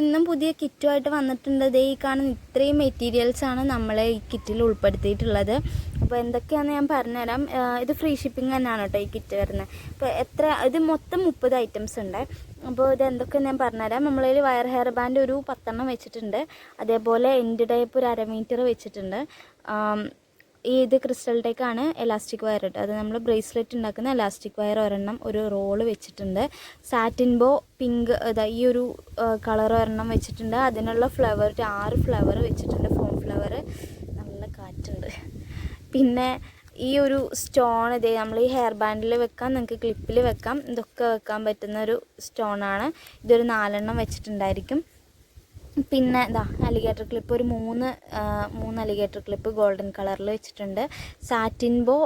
ഇന്നും പുതിയ കിറ്റുമായിട്ട് വന്നിട്ടുണ്ട്. ദേ ഈ കാണുന്ന ഇത്രയും മെറ്റീരിയൽസാണ് നമ്മൾ ഈ കിറ്റിൽ ഉൾപ്പെടുത്തിയിട്ടുള്ളത്. അപ്പോൾ എന്തൊക്കെയാണെന്ന് ഞാൻ പറഞ്ഞുതരാം. ഇത് ഫ്രീ ഷിപ്പിംഗ് തന്നെയാണ് കേട്ടോ ഈ കിറ്റ് വരുന്നത്. അപ്പോൾ എത്ര ഇത് മൊത്തം മുപ്പത് ഐറ്റംസ് ഉണ്ട്. അപ്പോൾ ഇത് എന്തൊക്കെയാണെന്ന് ഞാൻ പറഞ്ഞുതരാം. നമ്മളതിൽ വയർ ഹെയർ ബാൻഡ് ഒരു പത്തെണ്ണം വെച്ചിട്ടുണ്ട്. അതേപോലെ എൻഡ് ടൈപ്പ് ഒരു അര മീറ്റർ വെച്ചിട്ടുണ്ട്. ഇത് ക്രിസ്റ്റൽ ടേക്കാണ് എലാസ്റ്റിക് വയർ ഇട്ട് അത് നമ്മൾ ബ്രേസ്ലെറ്റ് ഉണ്ടാക്കുന്ന എലാസ്റ്റിക് വയർ ഒരെണ്ണം ഒരു റോൾ വെച്ചിട്ടുണ്ട്. സാറ്റിൻ ബോ പിങ്ക് ഇതാ ഈ ഒരു കളർ ഒരെണ്ണം വെച്ചിട്ടുണ്ട്. അതിനുള്ള ഫ്ലവർ ആറ് ഫ്ലവർ വെച്ചിട്ടുണ്ട്. ഫോം ഫ്ലവർ നല്ല കാറ്റുണ്ട്. പിന്നെ ഈ ഒരു സ്റ്റോൺ ഇതേ നമ്മൾ ഈ ഹെയർ ബാൻഡിൽ വെക്കാം നിങ്ങൾക്ക് ക്ലിപ്പിൽ വെക്കാം. ഇതൊക്കെ വെക്കാൻ പറ്റുന്ന ഒരു സ്റ്റോണാണ് ഇതൊരു നാലെണ്ണം വെച്ചിട്ടുണ്ടായിരിക്കും. പിന്നെ ഇതാ അലിഗേറ്റർ ക്ലിപ്പ് ഒരു മൂന്ന് മൂന്ന് അലിഗേറ്റർ ക്ലിപ്പ് ഗോൾഡൻ കളറിൽ വെച്ചിട്ടുണ്ട്. സാറ്റിൻ ബോ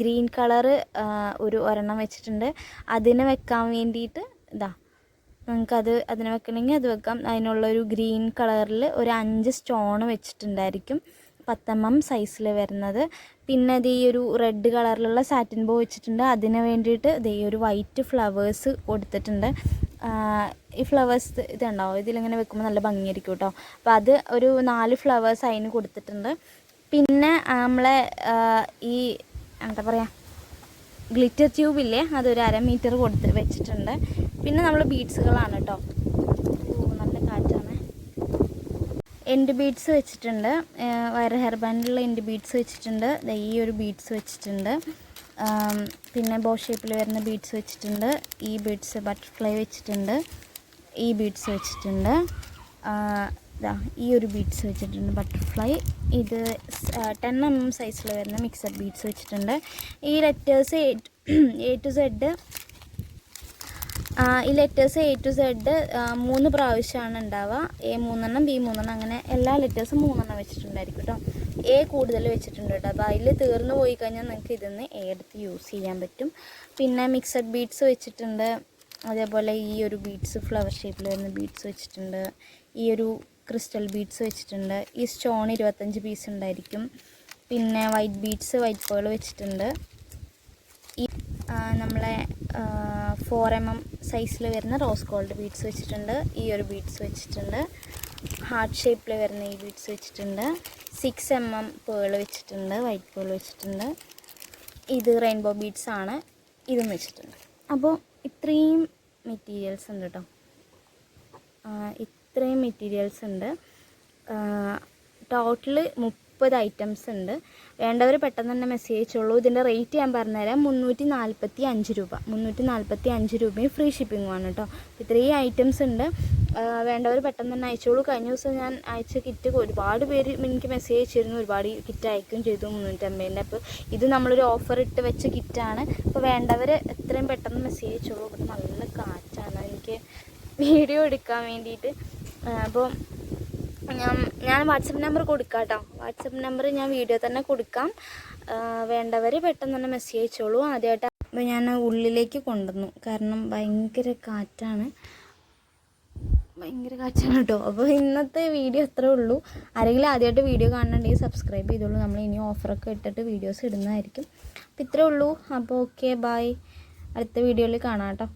ഗ്രീൻ കളറ് ഒരു ഒരെണ്ണം വെച്ചിട്ടുണ്ട്. അതിന് വെക്കാൻ വേണ്ടിയിട്ട് ഇതാ നിങ്ങൾക്കത് അതിന് വെക്കണമെങ്കിൽ അത് വെക്കാം. അതിനുള്ളൊരു ഗ്രീൻ കളറിൽ ഒരു അഞ്ച് സ്റ്റോൺ വെച്ചിട്ടുണ്ടായിരിക്കും. പത്തമ്മം സൈസിൽ വരുന്നത്. പിന്നെ ഇത് ഈ ഒരു റെഡ് കളറിലുള്ള സാറ്റിൻ ബോ വെച്ചിട്ടുണ്ട്. അതിന് വേണ്ടിയിട്ട് ഇത് ഈ ഒരു വൈറ്റ് ഫ്ലവേഴ്സ് കൊടുത്തിട്ടുണ്ട്. ഈ ഫ്ലവേഴ്സ് ഇതുണ്ടാവും. ഇതിലിങ്ങനെ വെക്കുമ്പോൾ നല്ല ഭംഗിയായിരിക്കും കേട്ടോ അപ്പോൾ അത് ഒരു നാല് ഫ്ലവേഴ്സ് അതിന് കൊടുത്തിട്ടുണ്ട്. പിന്നെ നമ്മളെ ഈ എന്താ പറയുക ഗ്ലിറ്റർ ട്യൂബില്ലേ അതൊരു അര മീറ്റർ കൊടുത്ത് വെച്ചിട്ടുണ്ട്. പിന്നെ നമ്മൾ ബീഡ്സുകളാണ് കേട്ടോ നല്ല കാറ്റാണ്. എൻഡ് ബീഡ്സ് വെച്ചിട്ടുണ്ട്. വയർ ഹെയർ ബാൻഡിലുള്ള എൻഡ് ബീഡ്സ് വെച്ചിട്ടുണ്ട്. ഈ ഒരു ബീഡ്സ് വെച്ചിട്ടുണ്ട്. പിന്നെ ബോ ഷേപ്പിൽ വരുന്ന ബീഡ്സ് വെച്ചിട്ടുണ്ട്. ഈ ബീഡ്സ് ബട്ടർഫ്ലൈ വെച്ചിട്ടുണ്ട്. ഈ ബീഡ്സ് വെച്ചിട്ടുണ്ട്. ഈ ഒരു ബീഡ്സ് വെച്ചിട്ടുണ്ട് ബട്ടർഫ്ലൈ. ഇത് ടെൻ എം എം സൈസിൽ വരുന്ന മിക്സഡ് ബീഡ്സ് വെച്ചിട്ടുണ്ട്. ഈ ലെറ്റേഴ്സ് എ ടു സെഡ് ഈ ലെറ്റേഴ്സ് എ ടു സെഡ് മൂന്ന് പ്രാവശ്യമാണ് ഉണ്ടാവുക. എ മൂന്നെണ്ണം ബി മൂന്നെണ്ണം അങ്ങനെ എല്ലാ ലെറ്റേഴ്സും മൂന്നെണ്ണം വെച്ചിട്ടുണ്ടായിരിക്കും കേട്ടോ എ കൂടുതൽ വെച്ചിട്ടുണ്ട് കേട്ടോ അപ്പോൾ അതിൽ തീർന്നു പോയി കഴിഞ്ഞാൽ നിങ്ങൾക്ക് ഇതിൽ നിന്ന് എ എടുത്ത് യൂസ് ചെയ്യാൻ പറ്റും. പിന്നെ മിക്സഡ് ബീഡ്സ് വെച്ചിട്ടുണ്ട്. അതേപോലെ ഈ ഒരു ബീഡ്സ് ഫ്ലവർ ഷേപ്പിൽ വരുന്ന ബീഡ്സ് വെച്ചിട്ടുണ്ട്. ഈ ഒരു ക്രിസ്റ്റൽ ബീഡ്സ് വെച്ചിട്ടുണ്ട്. ഈ സ്റ്റോൺ ഇരുപത്തഞ്ച് പീസ് ഉണ്ടായിരിക്കും. പിന്നെ വൈറ്റ് ബീഡ്സ് വൈറ്റ് പേൾ വെച്ചിട്ടുണ്ട്. ഈ നമ്മളെ ഫോർ എം എം സൈസിൽ വരുന്ന റോസ് ഗോൾഡ് ബീഡ്സ് വെച്ചിട്ടുണ്ട്. ഈ ഒരു ബീഡ്സ് വെച്ചിട്ടുണ്ട്. ഹാർട്ട് ഷേപ്പിൽ വരുന്ന ഈ ബീഡ്സ് വെച്ചിട്ടുണ്ട്. സിക്സ് എം എം പേൾ വെച്ചിട്ടുണ്ട് വൈറ്റ് പേൾ വെച്ചിട്ടുണ്ട്. ഇത് റെയിൻബോ ബീഡ്സ് ആണ്. ഇതും വെച്ചിട്ടുണ്ട്. അപ്പോൾ ഇത്രയും മെറ്റീരിയൽസ് ഉണ്ട് കേട്ടോ ഇത്രയും മെറ്റീരിയൽസ് ഉണ്ട്. ടോട്ടൽ മുപ്പത് ഐറ്റംസ് ഉണ്ട്. വേണ്ടവർ പെട്ടെന്ന് തന്നെ മെസ്സേജ് അയച്ചോളൂ. ഇതിന്റെ റേറ്റ് ഞാൻ പറഞ്ഞുതരാം. മുന്നൂറ്റി നാൽപ്പത്തി അഞ്ച് രൂപ. മുന്നൂറ്റി നാൽപ്പത്തി അഞ്ച് രൂപയും ഫ്രീ ഷിപ്പിങ്ങുമാണ് കേട്ടോ ഇത്രയും ഐറ്റംസ് ഉണ്ട്. വേണ്ടവർ പെട്ടെന്ന് തന്നെ അയച്ചോളൂ കഴിഞ്ഞ ദിവസം ഞാൻ അയച്ച കിറ്റ് ഒരുപാട് പേര് എനിക്ക് മെസ്സേജ് അയച്ചിരുന്നു. ഒരുപാട് കിറ്റ് അയക്കുകയും ചെയ്തു. മുന്നൂറ്റമ്പതിന്റെ അപ്പോൾ ഇത് നമ്മളൊരു ഓഫർ ഇട്ട് വെച്ച കിറ്റാണ് അപ്പോൾ വേണ്ടവർ എത്രയും പെട്ടെന്ന് മെസ്സേജ് അയച്ചോളൂ ഇവിടെ നല്ല കാറ്റാണ്. എനിക്ക് വീഡിയോ എടുക്കാൻ വേണ്ടിയിട്ട്. അപ്പോൾ ഞാൻ ഞാൻ വാട്സപ്പ് നമ്പർ കൊടുക്കാം കേട്ടോ വാട്സപ്പ് നമ്പർ ഞാൻ വീഡിയോ തന്നെ കൊടുക്കാം. വേണ്ടവർ പെട്ടെന്ന് തന്നെ മെസ്സേജ് അയച്ചോളൂ. ആദ്യമായിട്ട് അപ്പോൾ ഞാൻ ഉള്ളിലേക്ക് കൊണ്ടുവന്നു. കാരണം ഭയങ്കര കാറ്റാണ്. ഭയങ്കര കാച്ചാണ് കേട്ടോ. അപ്പോൾ ഇന്നത്തെ വീഡിയോ അത്രേ ഉള്ളൂ. ആരെങ്കിലും ആദ്യമായിട്ട് വീഡിയോ കാണുന്നുണ്ടെങ്കിൽ സബ്സ്ക്രൈബ് ചെയ്തോളൂ. നമ്മൾ ഇനി ഓഫറൊക്കെ ഇട്ടിട്ട് വീഡിയോസ് ഇടുന്നതായിരിക്കും. അപ്പോൾ ഇത്രേ ഉള്ളൂ. അപ്പോൾ ഓക്കെ ബായ് അടുത്ത വീഡിയോയിൽ കാണാം കേട്ടോ.